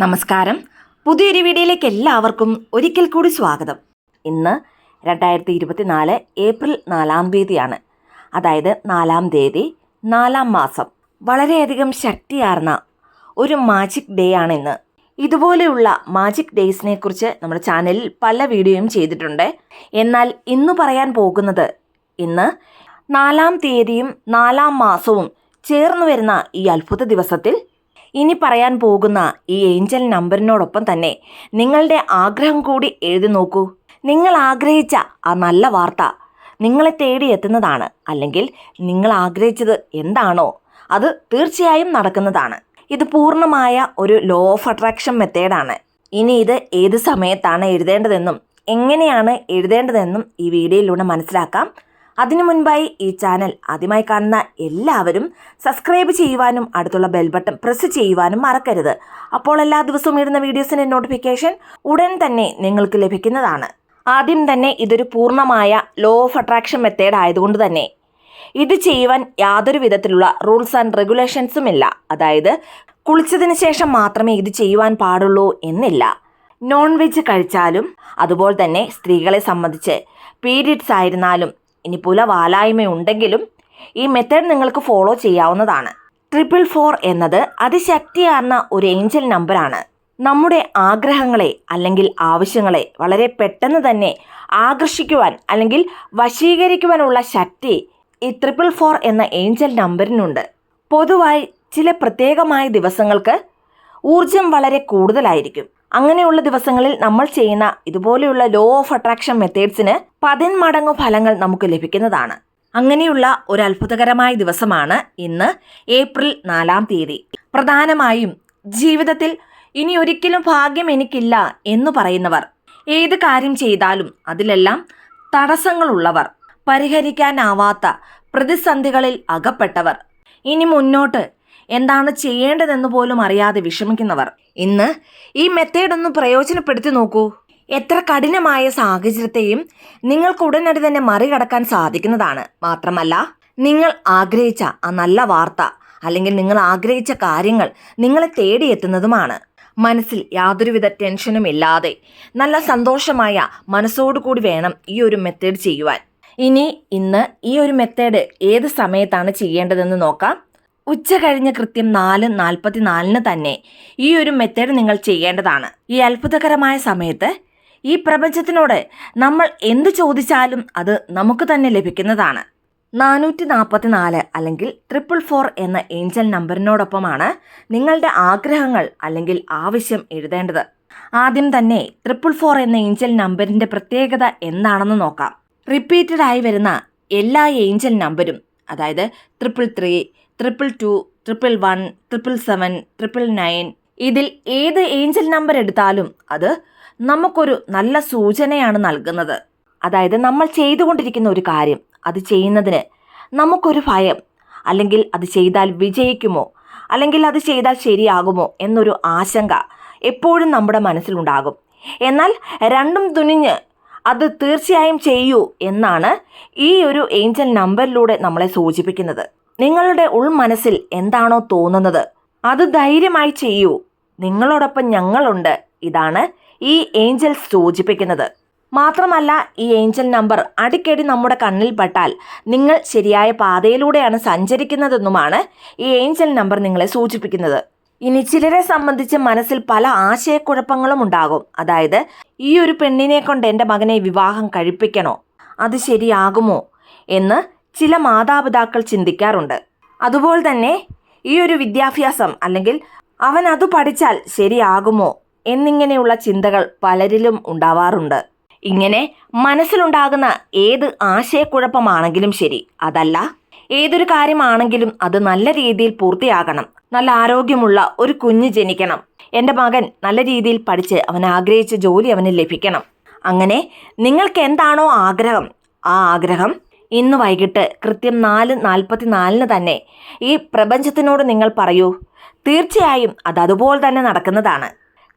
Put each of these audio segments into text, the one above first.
നമസ്കാരം. പുതിയൊരു വീഡിയോയിലേക്ക് എല്ലാവർക്കും ഒരിക്കൽ കൂടി സ്വാഗതം. ഇന്ന് രണ്ടായിരത്തി ഇരുപത്തിനാല് ഏപ്രിൽ നാലാം തീയതിയാണ്. അതായത് നാലാം തീയതി നാലാം മാസം. വളരെയധികം ശക്തിയാർന്ന ഒരു മാജിക് ഡേ ആണ് ഇന്ന്. ഇതുപോലെയുള്ള മാജിക് ഡേയ്സിനെ കുറിച്ച് നമ്മുടെ ചാനലിൽ പല വീഡിയോയും ചെയ്തിട്ടുണ്ട്. എന്നാൽ ഇന്ന് പറയാൻ പോകുന്നത് ഇന്ന് നാലാം തീയതിയും നാലാം മാസവും ചേർന്ന് വരുന്ന ഈ അത്ഭുത ദിവസത്തിൽ ഇനി പറയാൻ പോകുന്ന ഈ ഏഞ്ചൽ നമ്പറിനോടൊപ്പം തന്നെ നിങ്ങളുടെ ആഗ്രഹം കൂടി എഴുതി നോക്കൂ. നിങ്ങൾ ആഗ്രഹിച്ച ആ നല്ല വാർത്ത നിങ്ങളെ തേടി എത്തുന്നതാണ്. അല്ലെങ്കിൽ നിങ്ങൾ ആഗ്രഹിച്ചത് എന്താണോ അത് തീർച്ചയായും നടക്കുന്നതാണ്. ഇത് പൂർണമായ ഒരു ലോ ഓഫ് അട്രാക്ഷൻ മെത്തേഡാണ് ഇനി ഇത് ഏത് സമയത്താണ് എഴുതേണ്ടതെന്നും എങ്ങനെയാണ് എഴുതേണ്ടതെന്നും ഈ വീഡിയോയിലൂടെ മനസ്സിലാക്കാം. അതിനു മുൻപായി ഈ ചാനൽ ആദ്യമായി കാണുന്ന എല്ലാവരും സബ്സ്ക്രൈബ് ചെയ്യുവാനും അടുത്തുള്ള ബെൽ ബട്ടൺ പ്രസ് ചെയ്യുവാനും മറക്കരുത്. അപ്പോൾ എല്ലാ ദിവസവും ഇടുന്ന വീഡിയോസിന്റെ നോട്ടിഫിക്കേഷൻ ഉടൻ തന്നെ നിങ്ങൾക്ക് ലഭിക്കുന്നതാണ്. ആദ്യം തന്നെ ഇതൊരു പൂർണമായ ലോ ഓഫ് അട്രാക്ഷൻ മെത്തേഡ് ആയതുകൊണ്ട് തന്നെ ഇത് ചെയ്യുവാൻ യാതൊരു വിധത്തിലുള്ള റൂൾസ് ആൻഡ് റെഗുലേഷൻസും ഇല്ല. അതായത് കുളിച്ചതിന് ശേഷം മാത്രമേ ഇത് ചെയ്യുവാൻ പാടുള്ളൂ എന്നില്ല. നോൺ വെജ് കഴിച്ചാലും അതുപോലെ തന്നെ സ്ത്രീകളെ സംബന്ധിച്ച് പീരിയഡ്സ് ആയിരുന്നാലും ഇനി പുല വാലായ്മയുണ്ടെങ്കിലും ഈ മെത്തേഡ് നിങ്ങൾക്ക് ഫോളോ ചെയ്യാവുന്നതാണ്. ട്രിപ്പിൾ ഫോർ എന്നത് അതിശക്തിയാർന്ന ഒരു ഏഞ്ചൽ നമ്പറാണ് നമ്മുടെ ആഗ്രഹങ്ങളെ അല്ലെങ്കിൽ ആവശ്യങ്ങളെ വളരെ പെട്ടെന്ന് തന്നെ ആകർഷിക്കുവാൻ അല്ലെങ്കിൽ വശീകരിക്കുവാനുള്ള ശക്തി ഈ ട്രിപ്പിൾ ഫോർ എന്ന ഏഞ്ചൽ നമ്പറിനുണ്ട് പൊതുവായി ചില പ്രത്യേകമായ ദിവസങ്ങൾക്ക് ഊർജം വളരെ കൂടുതലായിരിക്കും. അങ്ങനെയുള്ള ദിവസങ്ങളിൽ നമ്മൾ ചെയ്യുന്ന ഇതുപോലെയുള്ള ലോ ഓഫ് അട്രാക്ഷൻ മെത്തേഡ്സിന് പതിന്മടങ്ങ് ഫലങ്ങൾ നമുക്ക് ലഭിക്കുന്നതാണ്. അങ്ങനെയുള്ള ഒരു അത്ഭുതകരമായ ദിവസമാണ് ഇന്ന് ഏപ്രിൽ നാലാം തീയതി. പ്രധാനമായും ജീവിതത്തിൽ ഇനി ഒരിക്കലും ഭാഗ്യം എനിക്കില്ല എന്ന് പറയുന്നവർ ഏത് കാര്യം ചെയ്താലും അതിലെല്ലാം തടസ്സങ്ങളുള്ളവർ പരിഹരിക്കാനാവാത്ത പ്രതിസന്ധികളിൽ അകപ്പെട്ടവർ ഇനി മുന്നോട്ട് എന്താണ് ചെയ്യേണ്ടതെന്ന് പോലും അറിയാതെ വിഷമിക്കുന്നവർ. ഇന്ന് ഈ മെത്തേഡ് ഒന്ന് പ്രയോജനപ്പെടുത്തി നോക്കൂ. എത്ര കഠിനമായ സാഹചര്യത്തെയും നിങ്ങൾക്ക് ഉടനടി തന്നെ മറികടക്കാൻ സാധിക്കുന്നതാണ്. മാത്രമല്ല നിങ്ങൾ ആഗ്രഹിച്ച ആ നല്ല വാർത്ത അല്ലെങ്കിൽ നിങ്ങൾ ആഗ്രഹിച്ച കാര്യങ്ങൾ നിങ്ങളെ തേടിയെത്തുന്നതുമാണ്. മനസ്സിൽ യാതൊരുവിധ ടെൻഷനും ഇല്ലാതെ നല്ല സന്തോഷമായ മനസ്സോടുകൂടി വേണം ഈ ഒരു മെത്തേഡ് ചെയ്യുവാൻ. ഇനി ഇന്ന് ഈ ഒരു മെത്തേഡ് ഏത് സമയത്താണ് ചെയ്യേണ്ടതെന്ന് നോക്കാം. ഉച്ച കഴിഞ്ഞ കൃത്യം നാല് നാൽപ്പത്തി നാലിന് തന്നെ ഈ ഒരു മെത്തേഡ് നിങ്ങൾ ചെയ്യേണ്ടതാണ്. ഈ അത്ഭുതകരമായ സമയത്ത് ഈ പ്രപഞ്ചത്തിനോട് നമ്മൾ എന്ത് ചോദിച്ചാലും അത് നമുക്ക് തന്നെ ലഭിക്കുന്നതാണ്. നാനൂറ്റി നാൽപ്പത്തി നാല് അല്ലെങ്കിൽ ട്രിപ്പിൾ ഫോർ എന്ന ഏഞ്ചൽ നമ്പറിനോടൊപ്പമാണ് നിങ്ങളുടെ ആഗ്രഹങ്ങൾ അല്ലെങ്കിൽ ആവശ്യം എഴുതേണ്ടത്. ആദ്യം തന്നെ ട്രിപ്പിൾ ഫോർ എന്ന ഏഞ്ചൽ നമ്പറിന്റെ പ്രത്യേകത എന്താണെന്ന് നോക്കാം. റിപ്പീറ്റഡ് ആയി വരുന്ന എല്ലാ ഏഞ്ചൽ നമ്പരും അതായത് triple three triple two triple one triple seven triple nine ഇതിൽ ഏത് ഏഞ്ചൽ നമ്പർ എടുത്താലും അത് നമുക്കൊരു നല്ല സൂചനയാണ് നൽകുന്നത്. അതായത് നമ്മൾ ചെയ്തുകൊണ്ടിരിക്കുന്ന ഒരു കാര്യം അത് ചെയ്യുന്നതിന് നമുക്കൊരു ഭയം അല്ലെങ്കിൽ അത് ചെയ്താൽ വിജയിക്കുമോ അല്ലെങ്കിൽ അത് ചെയ്താൽ ശരിയാകുമോ എന്നൊരു ആശങ്ക എപ്പോഴും നമ്മുടെ മനസ്സിലുണ്ടാകും എന്നാൽ രണ്ടും തുനിഞ്ഞ് അത് തീർച്ചയായും ചെയ്യൂ എന്നാണ് ഈ ഒരു ഏഞ്ചൽ നമ്പറിലൂടെ നമ്മളെ സൂചിപ്പിക്കുന്നത്. നിങ്ങളുടെ ഉൾമനസ്സിൽ എന്താണോ തോന്നുന്നത് അത് ധൈര്യമായി ചെയ്യൂ. നിങ്ങളോടൊപ്പം ഞങ്ങളുണ്ട് ഇതാണ് ഈ ഏഞ്ചൽ സൂചിപ്പിക്കുന്നത്. മാത്രമല്ല ഈ ഏഞ്ചൽ നമ്പർ അടിക്കടി നമ്മുടെ കണ്ണിൽ പെട്ടാൽ നിങ്ങൾ ശരിയായ പാതയിലൂടെയാണ് സഞ്ചരിക്കുന്നതെന്നുമാണ് ഈ ഏഞ്ചൽ നമ്പർ നിങ്ങളെ സൂചിപ്പിക്കുന്നത്. ഇനി ചിലരെ സംബന്ധിച്ച് മനസ്സിൽ പല ആശയക്കുഴപ്പങ്ങളും ഉണ്ടാകും. അതായത് ഈ ഒരു പെണ്ണിനെ കൊണ്ട് എന്റെ മകനെ വിവാഹം കഴിപ്പിക്കണോ? അത് ശരിയാകുമോ? എന്ന് ചില മാതാപിതാക്കൾ ചിന്തിക്കാറുണ്ട്. അതുപോലെ തന്നെ ഈ ഒരു വിദ്യാഭ്യാസം അല്ലെങ്കിൽ അവൻ അത് പഠിച്ചാൽ ശരിയാകുമോ എന്നിങ്ങനെയുള്ള ചിന്തകൾ പലരിലും ഉണ്ടാവാറുണ്ട്. ഇങ്ങനെ മനസ്സിലുണ്ടാകുന്ന ഏത് ആശയക്കുഴപ്പമാണെങ്കിലും ശരി അതല്ല. ഏതൊരു കാര്യമാണെങ്കിലും അത് നല്ല രീതിയിൽ പൂർത്തിയാകണം. നല്ല ആരോഗ്യമുള്ള ഒരു കുഞ്ഞ് ജനിക്കണം. എന്റെ മകൻ നല്ല രീതിയിൽ പഠിച്ച് അവൻ ആഗ്രഹിച്ച ജോലി അവന് ലഭിക്കണം. അങ്ങനെ നിങ്ങൾക്ക് എന്താണോ ആഗ്രഹം ആ ആഗ്രഹം ഇന്ന് വൈകിട്ട് കൃത്യം നാല് നാൽപ്പത്തി നാലിന് തന്നെ ഈ പ്രപഞ്ചത്തിനോട് നിങ്ങൾ പറയൂ. തീർച്ചയായും അത് അതുപോലെ തന്നെ നടക്കുന്നതാണ്.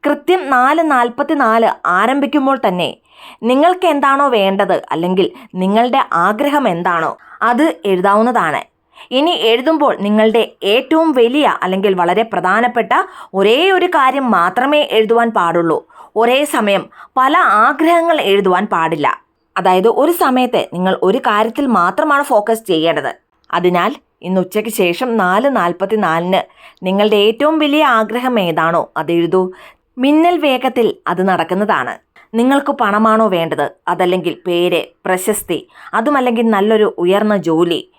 കൃത്യം നാല് നാൽപ്പത്തി നാല് ആരംഭിക്കുമ്പോൾ തന്നെ നിങ്ങൾക്ക് എന്താണോ വേണ്ടത് അല്ലെങ്കിൽ നിങ്ങളുടെ ആഗ്രഹം എന്താണോ അത് എഴുതാവുന്നതാണ്. ഇനി എഴുതുമ്പോൾ നിങ്ങളുടെ ഏറ്റവും വലിയ അല്ലെങ്കിൽ വളരെ പ്രധാനപ്പെട്ട ഒരേ ഒരു കാര്യം മാത്രമേ എഴുതുവാൻ പാടുള്ളൂ. ഒരേ സമയം പല ആഗ്രഹങ്ങൾ എഴുതുവാൻ പാടില്ല. അതായത് ഒരു സമയത്തെ നിങ്ങൾ ഒരു കാര്യത്തിൽ മാത്രമാണ് ഫോക്കസ് ചെയ്യേണ്ടത്. അതിനാൽ ഇന്ന് ഉച്ചയ്ക്ക് ശേഷം നാല് നാൽപ്പത്തി നാലിന് നിങ്ങളുടെ ഏറ്റവും വലിയ ആഗ്രഹം ഏതാണോ അത് എഴുതൂ. മിന്നൽ വേഗത്തിൽ അത് നടക്കുന്നതാണ്. നിങ്ങൾക്ക് പണമാണോ വേണ്ടത്? അതല്ലെങ്കിൽ പേര് പ്രശസ്തി അതുമല്ലെങ്കിൽ നല്ലൊരു ഉയർന്ന ജോലി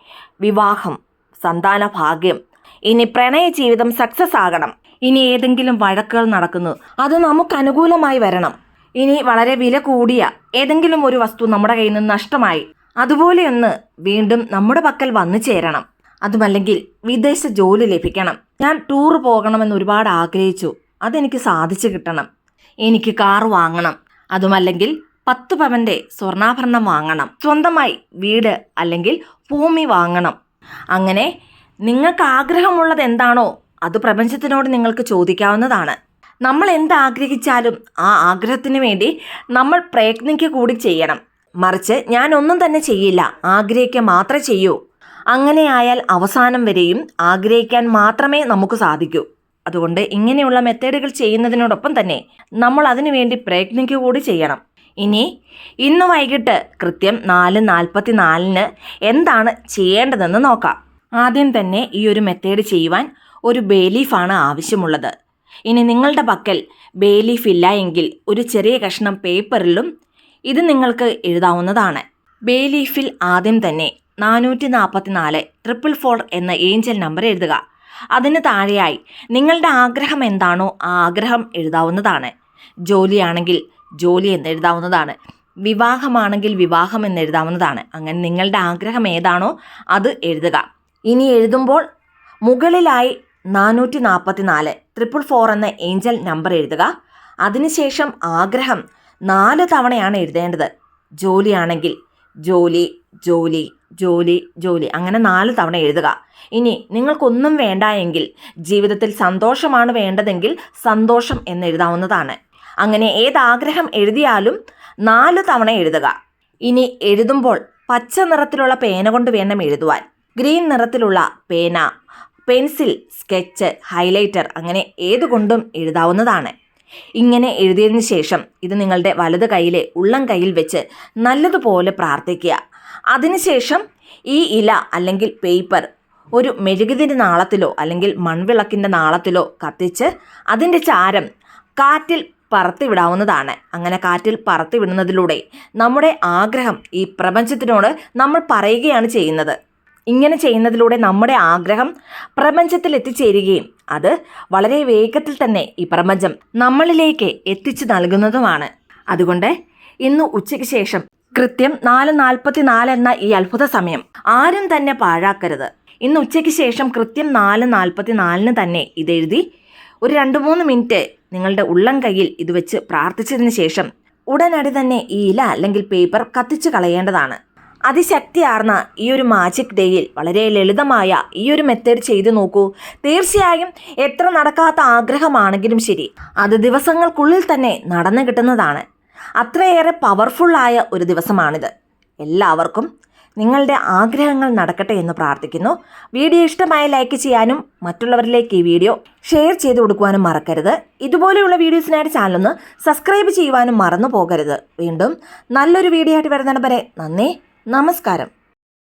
വിവാഹം സന്താന ഭാഗ്യം ഇനി പ്രണയ ജീവിതം സക്സസ് ആകണം ഇനി ഏതെങ്കിലും വഴക്കുകൾ നടക്കുന്നു അത് നമുക്ക് അനുകൂലമായി വരണം. ഇനി വളരെ വില കൂടിയ ഏതെങ്കിലും ഒരു വസ്തു നമ്മുടെ കയ്യിൽ നിന്ന് നഷ്ടമായി. അതുപോലെയൊന്ന് വീണ്ടും നമ്മുടെ പക്കൽ വന്നു ചേരണം. അതുമല്ലെങ്കിൽ വിദേശ ജോലി ലഭിക്കണം. ഞാൻ ടൂർ പോകണമെന്ന് ഒരുപാട് ആഗ്രഹിച്ചു. അതെനിക്ക് സാധിച്ചു കിട്ടണം. എനിക്ക് കാർ വാങ്ങണം. അതുമല്ലെങ്കിൽ പത്ത് പവന്റെ സ്വർണാഭരണം വാങ്ങണം. സ്വന്തമായി വീട് അല്ലെങ്കിൽ ഭൂമി വാങ്ങണം. അങ്ങനെ നിങ്ങൾക്ക് ആഗ്രഹമുള്ളത് എന്താണോ അത് പ്രപഞ്ചത്തിനോട് നിങ്ങൾക്ക് ചോദിക്കാവുന്നതാണ്. നമ്മൾ എന്താഗ്രഹിച്ചാലും ആ ആഗ്രഹത്തിന് വേണ്ടി നമ്മൾ പ്രയത്നിക്കുക കൂടി ചെയ്യണം. മറിച്ച് ഞാൻ ഒന്നും തന്നെ ചെയ്യില്ല. ആഗ്രഹിക്കുക മാത്രമേ ചെയ്യൂ. അങ്ങനെയായാൽ അവസാനം വരെയും ആഗ്രഹിക്കാൻ മാത്രമേ നമുക്ക് സാധിക്കൂ. അതുകൊണ്ട് ഇങ്ങനെയുള്ള മെത്തേഡുകൾ ചെയ്യുന്നതിനോടൊപ്പം തന്നെ നമ്മൾ അതിനുവേണ്ടി പ്രയത്നിക്കുക കൂടി ചെയ്യണം. ഇനി ഇന്ന് വൈകിട്ട് കൃത്യം നാല് നാൽപ്പത്തി നാലിന് എന്താണ് ചെയ്യേണ്ടതെന്ന് നോക്കാം. ആദ്യം തന്നെ ഈ ഒരു മെത്തേഡ് ചെയ്യുവാൻ ഒരു ബേലീഫാണ് ആവശ്യമുള്ളത്. ഇനി നിങ്ങളുടെ പക്കൽ ബേലീഫ് ഇല്ല എങ്കിൽ ഒരു ചെറിയ കഷ്ണം പേപ്പറിലും ഇത് നിങ്ങൾക്ക് എഴുതാവുന്നതാണ്. ബേലീഫിൽ ആദ്യം തന്നെ നാനൂറ്റി നാൽപ്പത്തി നാല് ട്രിപ്പിൾ ഫോർ എന്ന ഏഞ്ചൽ നമ്പർ എഴുതുക. അതിന് താഴെയായി നിങ്ങളുടെ ആഗ്രഹം എന്താണോ ആ ആഗ്രഹം എഴുതാവുന്നതാണ്. ജോലിയാണെങ്കിൽ ജോലി എന്ന് എഴുതാവുന്നതാണ്. വിവാഹമാണെങ്കിൽ വിവാഹം എന്ന് എഴുതാവുന്നതാണ്. അങ്ങനെ നിങ്ങളുടെ ആഗ്രഹം ഏതാണോ അത് എഴുതുക. ഇനി എഴുതുമ്പോൾ മുകളിലായി നാനൂറ്റി നാൽപ്പത്തി നാല് ട്രിപ്പിൾ ഫോർ എന്ന ഏഞ്ചൽ നമ്പർ എഴുതുക. അതിനുശേഷം ആഗ്രഹം നാല് തവണയാണ് എഴുതേണ്ടത്. ജോലിയാണെങ്കിൽ ജോലി ജോലി ജോലി ജോലി അങ്ങനെ നാല് തവണ എഴുതുക. ഇനി നിങ്ങൾക്കൊന്നും വേണ്ട എങ്കിൽ ജീവിതത്തിൽ സന്തോഷമാണ് വേണ്ടതെങ്കിൽ സന്തോഷം എന്ന് എഴുതാവുന്നതാണ്. അങ്ങനെ ഏതാഗ്രഹം എഴുതിയാലും നാല് തവണ എഴുതുക. ഇനി എഴുതുമ്പോൾ പച്ച നിറത്തിലുള്ള പേന കൊണ്ട് വേണം എഴുതുവാൻ. ഗ്രീൻ നിറത്തിലുള്ള പേന പെൻസിൽ സ്കെച്ച് ഹൈലൈറ്റർ അങ്ങനെ ഏതുകൊണ്ടും എഴുതാവുന്നതാണ്. ഇങ്ങനെ എഴുതിയതിന് ശേഷം ഇത് നിങ്ങളുടെ വലത് കൈയിലെ ഉള്ളം കൈയിൽ വെച്ച് നല്ലതുപോലെ പ്രാർത്ഥിക്കുക. അതിനുശേഷം ഈ ഇല അല്ലെങ്കിൽ പേപ്പർ ഒരു മെഴുകുതിന്റെ നാളത്തിലോ അല്ലെങ്കിൽ മൺവിളക്കിന്റെ നാളത്തിലോ കത്തിച്ച് അതിന്റെ ചാരം കാറ്റിൽ പറത്തിവിടാവുന്നതാണ് അങ്ങനെ കാറ്റിൽ പറത്തിവിടുന്നതിലൂടെ നമ്മുടെ ആഗ്രഹം ഈ പ്രപഞ്ചത്തിനോട് നമ്മൾ പറയുകയാണ് ചെയ്യുന്നത്. ഇങ്ങനെ ചെയ്യുന്നതിലൂടെ നമ്മുടെ ആഗ്രഹം പ്രപഞ്ചത്തിൽ എത്തിച്ചേരുകയും അത് വളരെ വേഗത്തിൽ തന്നെ ഈ പ്രപഞ്ചം നമ്മളിലേക്ക് എത്തിച്ചു നൽകുന്നതുമാണ്. അതുകൊണ്ട് ഇന്ന് ഉച്ചയ്ക്ക് ശേഷം കൃത്യം നാല് നാൽപ്പത്തി നാല് എന്ന ഈ അത്ഭുത സമയം ആരും തന്നെ പാഴാക്കരുത്. ഇന്ന് ഉച്ചയ്ക്ക് ശേഷം കൃത്യം നാല് നാൽപ്പത്തി നാലിന് തന്നെ ഇതെഴുതി ഒരു രണ്ട് മൂന്ന് മിനിറ്റ് നിങ്ങളുടെ ഉള്ളം കയ്യിൽ ഇത് വെച്ച് പ്രാർത്ഥിച്ചതിന് ശേഷം ഉടനടി തന്നെ ഈ ഇല അല്ലെങ്കിൽ പേപ്പർ കത്തിച്ചു കളയേണ്ടതാണ്. അതിശക്തിയാർന്ന ഈ ഒരു മാജിക് ഡേയിൽ വളരെ ലളിതമായ ഈ ഒരു മെത്തേഡ് ചെയ്തു നോക്കൂ. തീർച്ചയായും എത്ര നടക്കാത്ത ആഗ്രഹമാണെങ്കിലും ശരി അത് ദിവസങ്ങൾക്കുള്ളിൽ തന്നെ നടന്നു കിട്ടുന്നതാണ്. അത്രയേറെ പവർഫുള്ളായ ഒരു ദിവസമാണിത്. എല്ലാവർക്കും നിങ്ങളുടെ ആഗ്രഹങ്ങൾ നടക്കട്ടെ എന്ന് പ്രാർത്ഥിക്കുന്നു. വീഡിയോ ഇഷ്ടമായ ലൈക്ക് ചെയ്യാനും മറ്റുള്ളവരിലേക്ക് ഈ വീഡിയോ ഷെയർ ചെയ്ത് കൊടുക്കുവാനും മറക്കരുത്. ഇതുപോലെയുള്ള വീഡിയോസിനായിട്ട് ചാനലൊന്ന് സബ്സ്ക്രൈബ് ചെയ്യുവാനും മറന്നു പോകരുത്. വീണ്ടും നല്ലൊരു വീഡിയോ ആയിട്ട് വരുന്നതിന് വരെ നന്ദി. നമസ്കാരം.